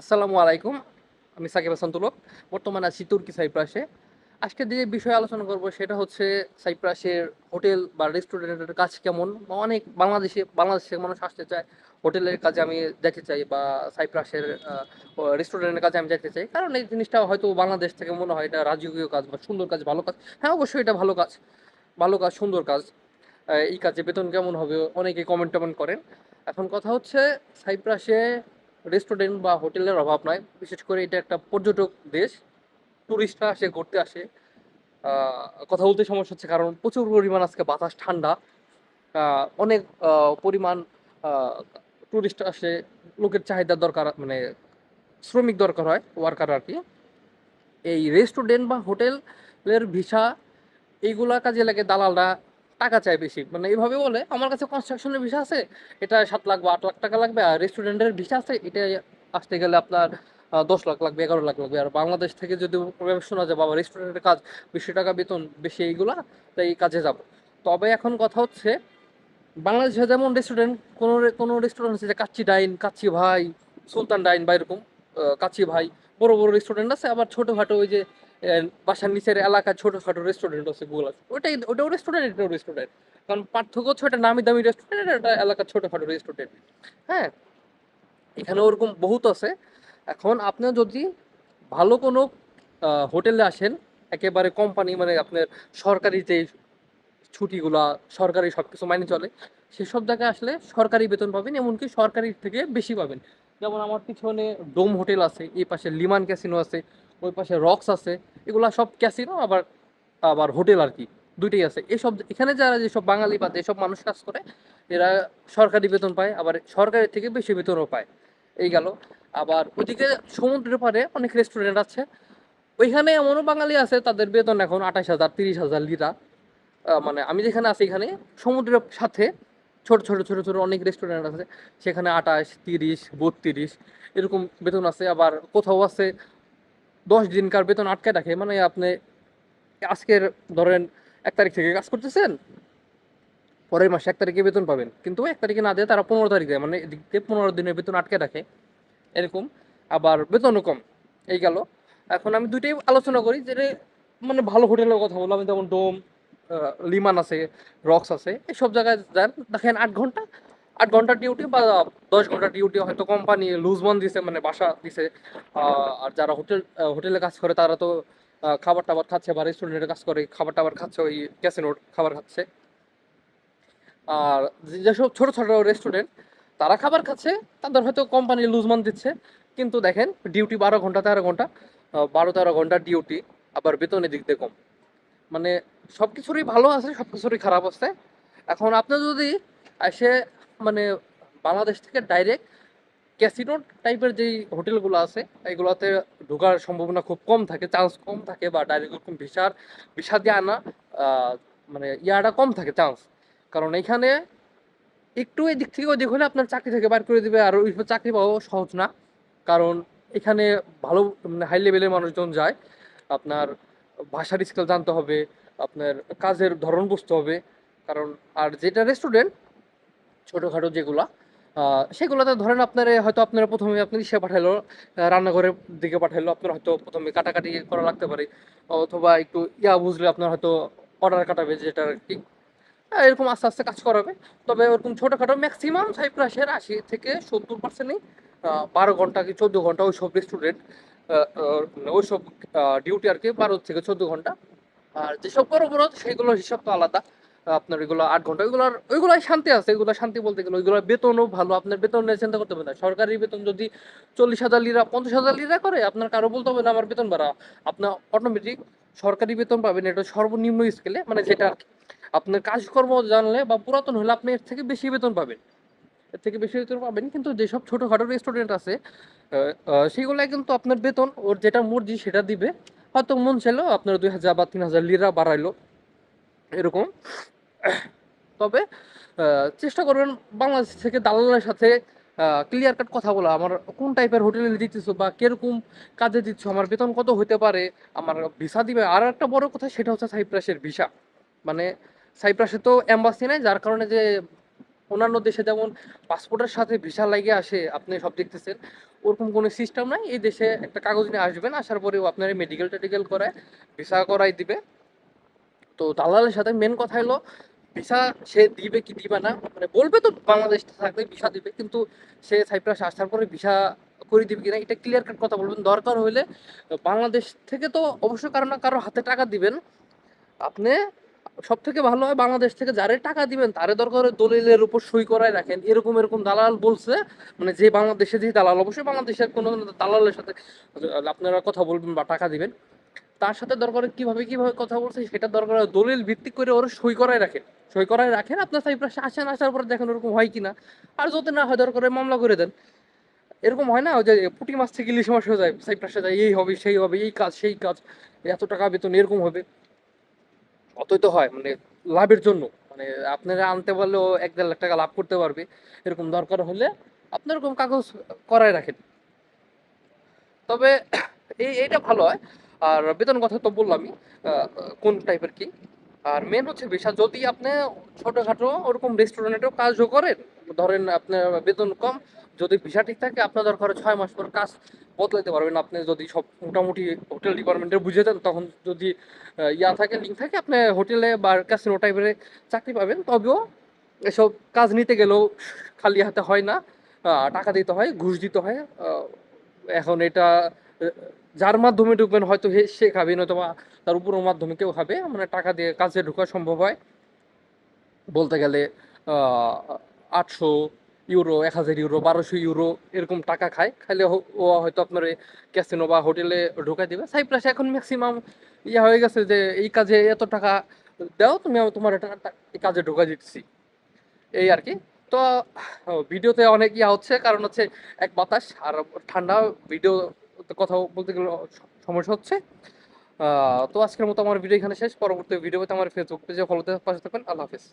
আসসালামু আলাইকুম, আমি সাকিব হাসান তুলক। বর্তমানে আছি তুর্কি সাইপ্রাসে। আজকে যে বিষয়ে আলোচনা করব সেটা হচ্ছে সাইপ্রাসের হোটেল বা রেস্টুরেন্টের কাজ কেমন? অনেক বাংলাদেশে, বাংলাদেশের মানুষ আসতে চায়, হোটেলের কাজে আমি যেতে চাই বা সাইপ্রাসের রেস্টুরেন্টের কাজে আমি যেতে চাই। কারণ এই জিনিসটা হয়তো বাংলাদেশ থেকে মনে হয় এটা রাজকীয় কাজ বা সুন্দর কাজ, ভালো কাজ। হ্যাঁ অবশ্যই এটা ভালো কাজ ভালো কাজ, সুন্দর কাজ। এই কাজে বেতন কেমন হবে? অনেকে কমেন্ট টমেন্ট করেন। এখন কথা হচ্ছে সাইপ্রাসে রেস্টুরেন্ট বা হোটেলের অভাব নয়। বিশেষ করে এটা একটা পর্যটক দেশ, টুরিস্টরা আসে, ঘুরতে আসে। কথা বলতে সমস্যা হচ্ছে কারণ প্রচুর পরিমাণ আজকে বাতাস, ঠান্ডা। অনেক পরিমাণ টুরিস্ট আসে, লোকের চাহিদা দরকার মানে শ্রমিক দরকার হয় ওয়ার্কার আর কি। এই রেস্টুরেন্ট বা হোটেলের ভিসা, এইগুলা কাজে লাগে দালালরা। টাকা চায় বেশি। মানে এইভাবে বলে, আমার কাছে কনস্ট্রাকশনের ভিসা আছে, এটা সাত লাখ বা আট লাখ টাকা লাগবে, আর রেস্টুরেন্টের ভিসা আছে এটা আসতে গেলে আপনার দশ লাখ লাগবে, এগারো লাখ লাগবে। আর বাংলাদেশ থেকে যদি শোনা যায়, বাবা রেস্টুরেন্টের কাজ, বেশি টাকা বেতন, বেশি এইগুলা, তাই এই কাজে যাব। তবে এখন কথা হচ্ছে, বাংলাদেশে যেমন রেস্টুরেন্ট কোনো কোনো রেস্টুরেন্ট আছে যে কাচ্চি ডাইন, কাচ্চি ভাই, সুলতান ডাইন বা এরকম কাচ্চি ভাই, বড় বড় রেস্টুরেন্ট আছে, আবার ছোটোখাটো ওই যে বাসার নিচের এলাকায় ছোটোখাটো রেস্টুরেন্ট আছে গুগল আছে। ওটাই, ওটাও রেস্টুরেন্ট এটাও রেস্টুরেন্ট কারণ পার্থক্য হচ্ছে ওটা নামি দামি রেস্টুরেন্ট এটা এলাকার ছোটোখাটো রেস্টুরেন্ট হ্যাঁ? এখানে ওরকম বহুত আছে। এখন আপনি যদি ভালো কোনো হোটেলে আসেন, একেবারে কোম্পানি মানে আপনার সরকারি যে ছুটিগুলা, সরকারি সব কিছু মাইনে চলে, সেসব জায়গায় আসলে সরকারি বেতন পাবেন, এমনকি সরকারি থেকে বেশি পাবেন। যেমন আমার পিছনে ডোম হোটেল আছে, এই পাশে লিমান ক্যাসিনো আছে, ওই পাশে রক্স আছে এগুলা সব ক্যাসিনো আবার আবার হোটেল আর কি, দুইটাই আছে। এসব এখানে যারা যেসব বাঙালি বা যেসব মানুষ কাজ করে, এরা সরকারি বেতন পায়, আবার সরকারের থেকে বেশি বেতনও পায়। এই গেল। আবার ওইদিকে সমুদ্রের পারে অনেক রেস্টুরেন্ট আছে। ওইখানে এমনও বাঙালি আছে, তাদের বেতন এখন আঠাশ হাজার, তিরিশ হাজার লিরা। মানে আমি যেখানে আছি এখানে, সমুদ্রের সাথে ছোট ছোট ছোট ছোট অনেক রেস্টুরেন্ট আছে। সেখানে আঠাশ, তিরিশ, বত্রিশ, এরকম বেতন আছে। আবার কোথাও আছে দশ দিনকার বেতন আটকে রাখে মানে আপনি আজকের ধরেন এক তারিখ থেকে কাজ করতেছেন, পরের মাসে এক তারিখে বেতন পাবেন। কিন্তু এক তারিখে না দিয়ে, তারা পনেরো তারিখ দেয় মানে এদিক দিয়ে পনেরো দিনের বেতন আটকে রাখে। এরকম, আবার বেতনও কম। এই গেল। এখন আমি দুইটাই আলোচনা করি, যে মানে ভালো হোটেলের কথা বললাম, যেমন ডোম লিমান আছে, রক্স আছে এইসব জায়গায় যান, দেখেন আট ঘণ্টা আট ঘণ্টা ডিউটি বা দশ ঘণ্টা ডিউটি হয়তো কোম্পানি লুজ লুজমন দিছে মানে বাসা দিছে। আর যারা হোটেল হোটেলে কাজ করে, তারা তো খাবার টাবার খাচ্ছে বা রেস্টুরেন্টে কাজ করে খাবার টাবার খাচ্ছে, ওই ক্যাসিনোর খাবার খাচ্ছে। আর যেসব ছোট ছোট রেস্টুরেন্ট তারা খাবার খাচ্ছে, তাদের হয়তো কোম্পানি লুজমান দিচ্ছে। কিন্তু দেখেন ডিউটি বারো ঘণ্টা, তেরো ঘণ্টা বারো, তেরো ঘণ্টা ডিউটি আবার বেতনের দিক দিয়ে কম। মানে সব কিছুরই ভালো আছে সব কিছুরই খারাপ আছে এখন আপনি যদি এসে মানে বাংলাদেশ থেকে ডাইরেক্ট ক্যাসিনো টাইপের যেই হোটেলগুলো আছে, এগুলোতে ঢোকার সম্ভাবনা খুব কম থাকে চান্স কম থাকে বা ডাইরেক্ট এরকম ভিসার, ভিসা দিয়ে আনা মানে ইয়াটা কম থাকে চান্স কারণ এখানে একটু এদিক থেকে ওদিক হলে আপনার চাকরি থেকে বার করে দেবে, আর ওই চাকরি পাওয়া সহজ না। কারণ এখানে ভালো মানে হাই লেভেলের মানুষজন যায়, আপনার ভাষার স্কিল জানতে হবে, আপনার কাজের ধরন বুঝতে হবে। কারণ আর যেটা রেস্টুরেন্ট ছোটোখাটো যেগুলা সেগুলোতে ধরেন আপনার হয়তো আপনারা প্রথমে আপনি সে পাঠাইলো রান্নাঘরের দিকে পাঠাইলো, আপনার হয়তো প্রথমে কাটাকাটি করা লাগতে পারে, অথবা একটু ইয়া বুঝলে আপনার হয়তো অর্ডার কাটাবে যেটা আর কি। এরকম আস্তে আস্তে কাজ করাবে। তবে ওরকম ছোটোখাটো ম্যাক্সিমাম সাইপ্রাসের আশি থেকে সত্তর পার্সেন্টই বারো ঘণ্টা কি চোদ্দ ঘণ্টা ওইসব রেস্টুরেন্ট ওইসব ডিউটি আর কি বারো থেকে চোদ্দ ঘণ্টা। আর যেসব বড় বড় সেগুলোর হিসাব তো আলাদা। আপনার এগুলো আট ঘণ্টা ওইগুলোর ওইগুলোই শান্তি আছে এগুলো শান্তি বলতে গেলে ওইগুলোর বেতনও ভালো আপনার বেতন নিয়ে চিন্তা করতে হবে না। সরকারি বেতন যদি চল্লিশ হাজার লিরা পঞ্চাশ হাজার লিরা করে আপনার কারও বলতে হবে না আমার বেতন বাড়া। আপনার অটোমেটিক সরকারি বেতন পাবেন এটা সর্বনিম্ন স্কেলে মানে যেটা আপনার কাজকর্ম জানলে বা পুরাতন হলে আপনি এর থেকে বেশি বেতন পাবেন। এর থেকে বেশি বেতন পাবেন কিন্তু যেসব ছোটোখাটো রেস্টুরেন্ট আছে আহ, কিন্তু আপনার বেতন ওর যেটা মর্জি সেটা দিবে। হয়তো মন চাইলো আপনার দুই হাজার বা তিন হাজার লিরা বাড়াইলো এরকম। তবে চেষ্টা করবেন বাংলাদেশ থেকে দালালের সাথে ক্লিয়ার কাট কথা বলা। আমার কোন টাইপের হোটেলে দিতেছো বা কীরকম কাজে দিচ্ছ? আমার বেতন কত হতে পারে? আমার ভিসা দিবে? আর একটা বড় কথা, সেটা হচ্ছে সাইপ্রাসের ভিসা মানে সাইপ্রাসে তো অ্যাম্বাসি নেই, যার কারণে যে অন্যান্য দেশে যেমন পাসপোর্টের সাথে ভিসা লাগিয়ে আসে, আপনি সব দেখতেছেন, ওরকম কোনো সিস্টেম নাই। এই দেশে একটা কাগজ নিয়ে আসবেন, আসার পরেও আপনার মেডিকেল টেডিকেল করায় ভিসা করাই দিবে। তো দালালের সাথে মেন কথা হলো ভিসা সে দিবে কি দিবে না মানে বলবে তো বাংলাদেশ থাকলে ভিসা দিবে, কিন্তু সে সাইপ্রাস আসার পরে ভিসা করে দিবে কিনা, এটা ক্লিয়ার কাট কথা বলবেন। দরকার হলে বাংলাদেশ থেকে তো অবশ্যই কারও না কারও হাতে টাকা দিবেন। আপনি সব থেকে ভালো হয় বাংলাদেশ থেকে যারে টাকা দিবেন, তারে দরকার হয় দলিলের উপর সই করায় রাখেন। এরকম এরকম দালাল বলছে মানে যে বাংলাদেশে যে দালাল, অবশ্যই বাংলাদেশের কোনো দালালের সাথে আপনারা কথা বলবেন বা টাকা দিবেন। তার সাথে দরকার কীভাবে কীভাবে কথা বলছে সেটা দরকার দলিল ভিত্তিক করে ওরা সই করায় রাখেন সই করায় রাখেন আপনার সাইপ্রাসে আসেন, আসার পরে দেখেন ওরকম হয় কিনা। আর যদি না হয়, দরকার মামলা করে দেন। এরকম হয় না যে পুঁটি মাছ থেকে ইলিশ মাছ হয়ে যায়, সাইপ্রাসে যায়, এই হবে, সেই হবে, এই কাজ, সেই কাজ, এত টাকা বেতন, এরকম হবে। অতই তো হয় মানে লাভের জন্য। মানে আপনারা আনতে পারলেও এক দেড় লাখ টাকা লাভ করতে পারবে। এরকম দরকার হলে আপনার এরকম কাগজ করায় রাখেন। তবে এই, এইটা ভালো হয়। আর বেতন কথা তো বললামই কোন টাইপের কি? আর মেন হচ্ছে বিষয়, যদি আপনি ছোটোখাটো ওরকম রেস্টুরেন্টেও কাজও করেন, ধরেন আপনার বেতন কম, যদি ভিসা ঠিক থাকে, আপনার দরকার ছয় মাস পর কাজ বদলাতে পারবেন। আপনি যদি সব মোটামুটি হোটেল ডিপার্টমেন্টে বুঝে দেন তখন যদি ইয়া থাকে লিঙ্ক থাকে, আপনি হোটেলে বা ক্যাসিনো টাইপের চাকরি পাবেন। তবেও এসব কাজ নিতে গেলেও খালি হাতে হয় না টাকা দিতে হয়, ঘুষ দিতে হয়। এখন এটা যার মাধ্যমে ঢুকবেন, হয়তো সে খাবে নয়তো বা তার উপরের মাধ্যমে কেউ খাবে মানে টাকা দিয়ে কাজে ঢোকা সম্ভব হয়। বলতে গেলে আটশো ইউরো, এক হাজার ইউরো, বারোশো ইউরো এরকম টাকা খায়। খাইলে ও হয়তো আপনার ক্যাসিনো বা হোটেলে ঢোকাই দেবে। সাইপ্রাসে এখন ম্যাক্সিমাম ইয়া হয়ে গেছে যে, এই কাজে এত টাকা দাও, তুমি আমি তোমার এই কাজে ঢোকা দিচ্ছি এই আর কি। তো, ভিডিওতে অনেক ইয়া হচ্ছে, কারণ হচ্ছে এক বাতাস আর ঠান্ডা, ভিডিও কথা বলতে গেলে সমস্যা হচ্ছে। তো আজকের মতো আমার ভিডিও এখানে শেষ। পরবর্তী ভিডিওতে আমার ফেসবুক পেজে ফলোতে পাশে থাকবেন। আল্লাহ হাফিজ।